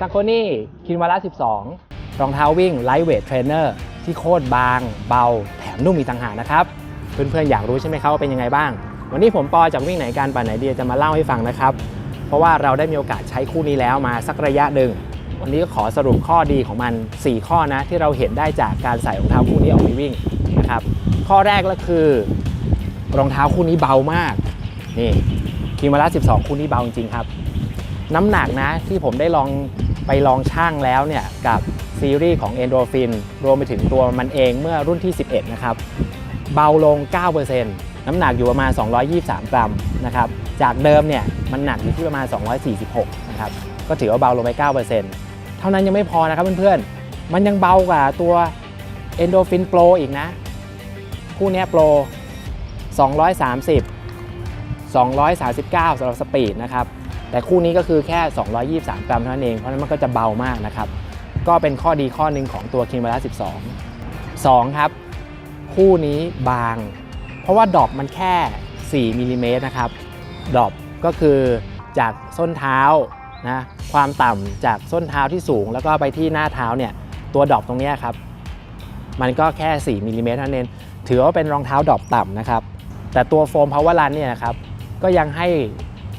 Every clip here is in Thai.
ซ a โ o นี่คินวาระ12 รองเท้าวิ่งไลท์เวทเทรนเนอร์ที่โคตรบาง เบา แถมนุ่มอีกต่างหากนะครับ เพื่อนๆ อยากรู้ใช่ไหมครับว่าเป็นยังไงบ้าง วันนี้ผมปอจากวิ่งไหนการปั่นไหนเดียจะมาเล่าให้ฟังนะครับ เพราะว่าเราได้มีโอกาสใช้คู่นี้แล้วมาสักระยะหนึ่งวันนี้ก็ขอสรุปข้อดีของมัน 4 ข้อนะที่เราเห็นได้จากการใส่รองเท้าคู่นี้ออกไปวิ่งนะครับข้อแรกก็คือ รองเท้าคู่นี้เบามากนี่คิมาระ12 คู่นี้เบาจริงๆครับ น้ำหนักนะที่ผมได้ลอง ไปลองช่างแล้วเนี่ยกับซีรีส์ของ Endorphin รวมไปถึงตัวมันเองเมื่อรุ่นที่ 11 นะครับ เบาลง 9%น้ำหนักอยู่ประมาณ 223 กรัมนะครับ จากเดิมเนี่ยมันหนักอยู่ที่ประมาณ 246 นะครับ ก็ถือว่าเบาลงไป 9%เท่านั้นยังไม่พอนะครับเพื่อนๆ มันยังเบากว่าตัว Endorphin Pro อีกนะ คู่นี้ย Pro 230 239สำหรับสปีดนะครับ แต่คู่นี้ก็คือแค่ 223 กรัมเท่านั้นเองเพราะนั้นมันก็จะเบามากนะครับ ก็เป็นข้อดีข้อหนึ่งของตัวคินวาร่า12 2 ครับ คู่นี้บาง เพราะว่าดอปมันแค่ 4มิลลิเมตรนะครับดอปก็คือจากส้นเท้านะความต่ำจากส้นเท้าที่สูง แล้วก็ไปที่หน้าเท้าเนี่ยตัวดอปตรงนี้ครับ มันก็แค่ 4มิลลิเมตรเท่านั้นเองถือว่าเป็นรองเท้าดอปต่ำนะครับ แต่ตัวโฟม Power Run เนี่ยนะครับก็ยังให้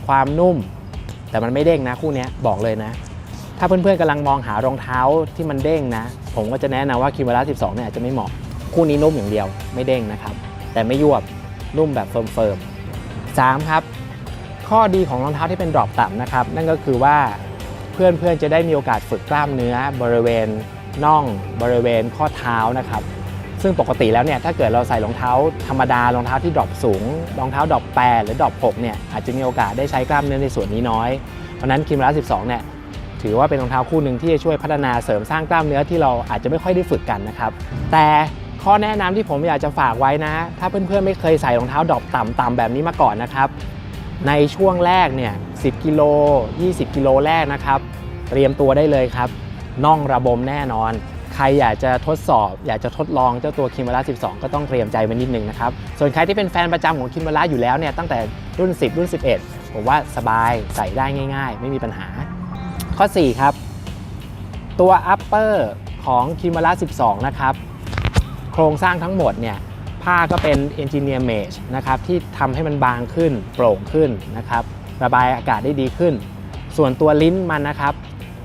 ความนุ่ม แต่มันไม่เด้งนะคู่นี้บอกเลยนะ ถ้าเพื่อนๆกำลังมองหารองเท้าที่มันเด้งนะ ผมก็จะแนะนำว่าคิวาร่า12เนี่ยอาจจะไม่เหมาะคู่นี้นุ่มอย่างเดียวไม่เด้งนะครับ แต่ไม่ยวบนุ่มแบบเฟิร์มๆสามครับ ข้อดีของรองเท้าที่เป็นดรอปต่ำนะครับ นั่นก็คือว่าเพื่อนๆจะได้มีโอกาสฝึกกล้ามเนื้อบริเวณน่องบริเวณข้อเท้านะครับ ซึ่งปกติแล้วเนี่ยถ้าเกิดเราใส่รองเท้าธรรมดารองเท้าที่ดรอปสูง รองเท้าดรอป8หรือดรอป6เนี่ยอาจจะมีโอกาสได้ใช้กล้ามเนื้อในส่วนนี้น้อย เพราะนั้นคิมราส12เนี่ยถือว่าเป็นรองเท้าคู่หนึ่งที่จะช่วยพัฒนาเสริมสร้างกล้ามเนื้อที่เราอาจจะไม่ค่อยได้ฝึกกันนะครับแต่ข้อแนะนำที่ผมอยากจะฝากไว้นะ ถ้าเพื่อนๆไม่เคยใส่รองเท้าดรอปต่ำๆแบบนี้มาก่อนนะครับ ในช่วงแรกเนี่ย10กิโล20 กิโลแรกนะครับ เตรียมตัวได้เลยครับน่องระบมแน่นอน รอยากจะทดสอบ อยากจะทดลองเจ้าตัวคิม a ร่า12 ก็ต้องเตรียมใจไว้นิดนึงนะครับ ส่วนใครที่เป็นแฟนประจำของคิม a ร่าอยู่แล้วเนี่ยตั้งแต่รุ่น 10 รุ่น 11 ผมว่าสบายใส่ได้ง่าย ๆ ไม่มีปัญหา ข้อ 4 ครับ ตัว upper ของคิม a ร่า12 นะครับ โครงสร้างทั้งหมดเนี่ยผ้าก็เป็น engineer mesh นะครับที่ทำให้มันบางขึ้นโปร่งขึ้นนะครับระบายอากาศได้ดีขึ้น ส่วนตัวลิ้นมันนะครับ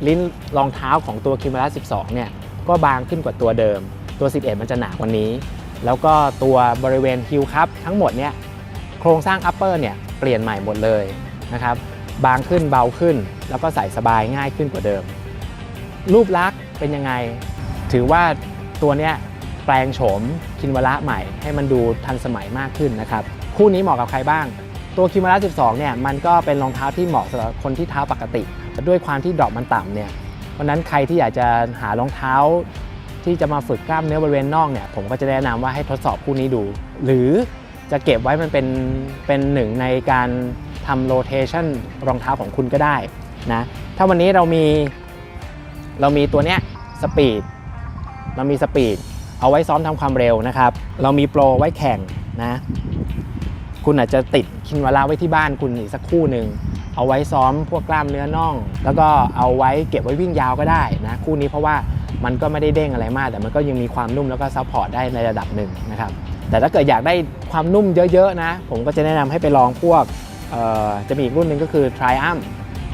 ลิ้นรองเท้าของตัวคิม a ร่า12 เนี่ย ก็บางขึ้นกว่าตัวเดิม ตัว 11 มันจะหนากว่านี้ แล้วก็ตัวบริเวณฮิลคัพทั้งหมดเนี่ยโครงสร้าง upper เนี่ยเปลี่ยนใหม่หมดเลยนะครับบางขึ้นเบาขึ้น แล้วก็ใส่สบายง่ายขึ้นกว่าเดิม รูปลักษณ์เป็นยังไง ถือว่าตัวเนี้ยแปลงโฉมคินวาระใหม่ ให้มันดูทันสมัยมากขึ้นนะครับคู่นี้เหมาะกับใครบ้าง ตัวคิม a ร่า12 เนี่ยมันก็เป็นรองเท้าที่เหมาะสำหรับคนที่เท้าปกติ ด้วยความที่ดรอปมันต่ำเนี่ย เพราะนั้นใครที่อยากจะหารองเท้า ที่จะมาฝึกกล้ามเนื้อบริเวณน่องเนี่ยผมก็จะแนะนำว่าให้ทดสอบคู่นี้ดู หรือจะเก็บไว้มันเป็นเป็นหนึ่งในการทำโรเทชันรองเท้าของคุณก็ได้นะถ้าวันนี้เรามีเรามีตัวเนี้ยสปีดเรามีสปีดเอาไว้ซ้อมทำความเร็วนะครับ เรามีโปรไว้แข่งนะ คุณอาจจะติดคินวาระไว้ที่บ้านคุณอีกสักคู่หนึ่ง เอาไว้ซ้อมพวกกล้ามเนื้อน่อง แล้วก็เอาไว้เก็บไว้วิ่งยาวก็ได้นะคู่นี้เพราะว่ามันก็ไม่ได้เด้งอะไรมาก แต่มันก็ยังมีความนุ่มแล้วก็ซัพพอร์ตได้ในระดับหนึ่งนะครับแต่ถ้าเกิดอยากได้ความนุ่มเยอะๆนะผมก็จะแนะนำให้ไปลองพวกเอ่อจะมีอีกรุ่นหนึ่งก็คือ Triumph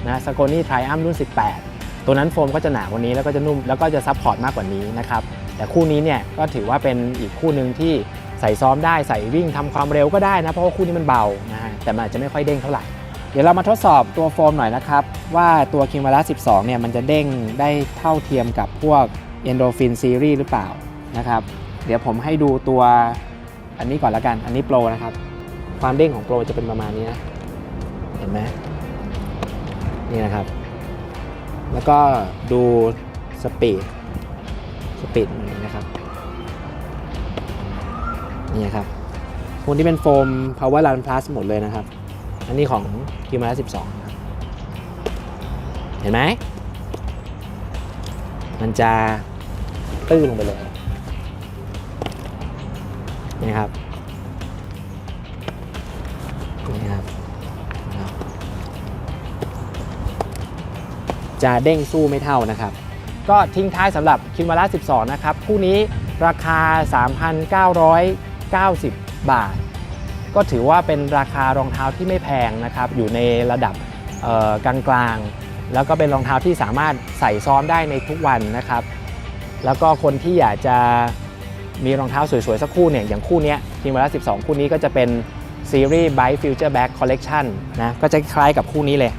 นะสโกนี่ทริอัมรุ่น 18 ตัวนั้นโฟมก็จะหนากว่านี้แล้วก็จะนุ่มแล้วก็จะซัพพอร์ตมากกว่านี้นะครับแต่คู่นี้เนี่ยก็ถือว่าเป็นอีกคู่หนึ่งที่ใส่ซ้อมได้ใส่วิ่งทำความเร็วก็ได้นะเพราะว่าคู่นี้มันเบานะฮะแต่มันอาจจะไม่ค่อยเด้งเท่าไหร่ เดี๋ยวเรามาทดสอบตัวโฟมหน่อยนะครับ ว่าตัวคิม a ร่า12 เนี่ย มันจะเด้งได้เท่าเทียมกับพวก Endorphin Series หรือเปล่านะครับ เดี๋ยวผมให้ดูตัวอันนี้ก่อนละกัน อันนี้โปรนะครับ ความเด้งของโปรจะเป็นประมาณนี้นะ เห็นไหมนี่นะครับ แล้วก็ดูสปีดสปีดนนะครับ นี่ครับพวกที่เป็นโฟม Power Run Plus หมดเลยนะครับ อันนี้ของคิมา12ครับเห็นไหม มันจะตื้นลงไปเลยนี่ครับนี่ครับ จะเด้งสู้ไม่เท่านะครับ ก็ทิ้งท้ายสำหรับคิมาร่า12 นะครับ คู่นี้ราคา 3,990 บาท ก็ถือว่าเป็นราคารองเท้าที่ไม่แพงนะครับอยู่ในระดับกลางๆ แล้วก็เป็นรองเท้าที่สามารถใส่ซ้อมได้ในทุกวันนะครับ แล้วก็คนที่อยากจะมีรองเท้าสวยๆ สักคู่เนี่ยอย่างคู่นี้ทีมเวลา12 คู่นี้ก็จะเป็นซีรีส์ Byte Future Back Collection นะก็จะคล้ายกับคู่นี้เลย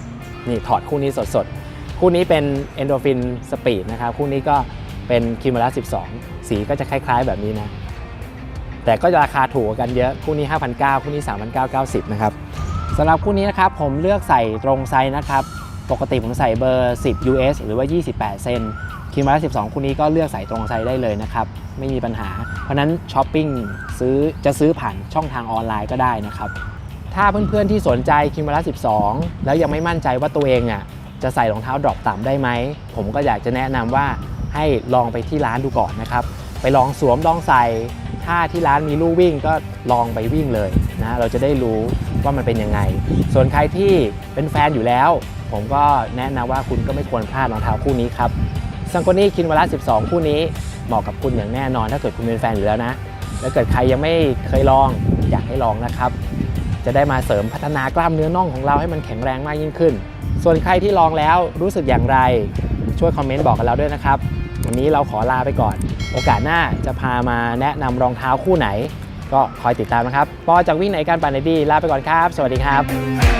นี่ถอดคู่นี้สดๆ คู่นี้เป็น Endorphin Speed นะครับคู่นี้ก็เป็นคิมเวลา12 สีก็จะคล้ายๆแบบนี้นะ แต่ก็จะราคาถูกกันเยอะคู่นี้ 5,900คู่นี้ 3,990นะครับสำหรับคู่นี้นะครับผมเลือกใส่ตรงไซส์นะครับ ปกติผมใส่เบอร์ 10 US หรือว่า 28 เซนคิมมาร์12 คู่นี้ก็เลือกใส่ตรงไซส์ได้เลยนะครับ ไม่มีปัญหา เพราะนั้นช้อปปิ้งซื้อจะซื้อผ่านช่องทางออนไลน์ก็ได้นะครับ ถ้าเพื่อนๆที่สนใจคิมมาร์12 แล้วยังไม่มั่นใจว่าตัวเองอะจะใส่รองเท้าดรอปต่ำได้ไหม ผมก็อยากจะแนะนำว่าให้ลองไปที่ร้านดูก่อนนะครับ ไปลองสวมลองใส่ ถ้าที่ร้านมีลู่วิ่งก็ลองไปวิ่งเลยนะเราจะได้รู้ว่ามันเป็นยังไง ส่วนใครที่เป็นแฟนอยู่แล้ว ผมก็แนะนำว่าคุณก็ไม่ควรพลาดรองเท้าคู่นี้ครับซังโกนี่คินวาร่า12 คู่นี้เหมาะกับคุณอย่างแน่นอน ถ้าเกิดคุณเป็นแฟนอยู่แล้วนะแล้วเกิดใครยังไม่เคยลองอยากให้ลองนะครับ จะได้มาเสริมพัฒนากล้ามเนื้อน่องของเราให้มันแข็งแรงมากยิ่งขึ้น ส่วนใครที่ลองแล้วรู้สึกอย่างไร ช่วยคอมเมนต์บอกกันเราด้วยนะครับ วันนี้เราขอลาไปก่อน โอกาสหน้าจะพามาแนะนำรองเท้าคู่ไหน ก็คอยติดตามนะครับปอจากวิ่งไหนการปั่นไหนดีลาไปก่อนครับ สวัสดีครับ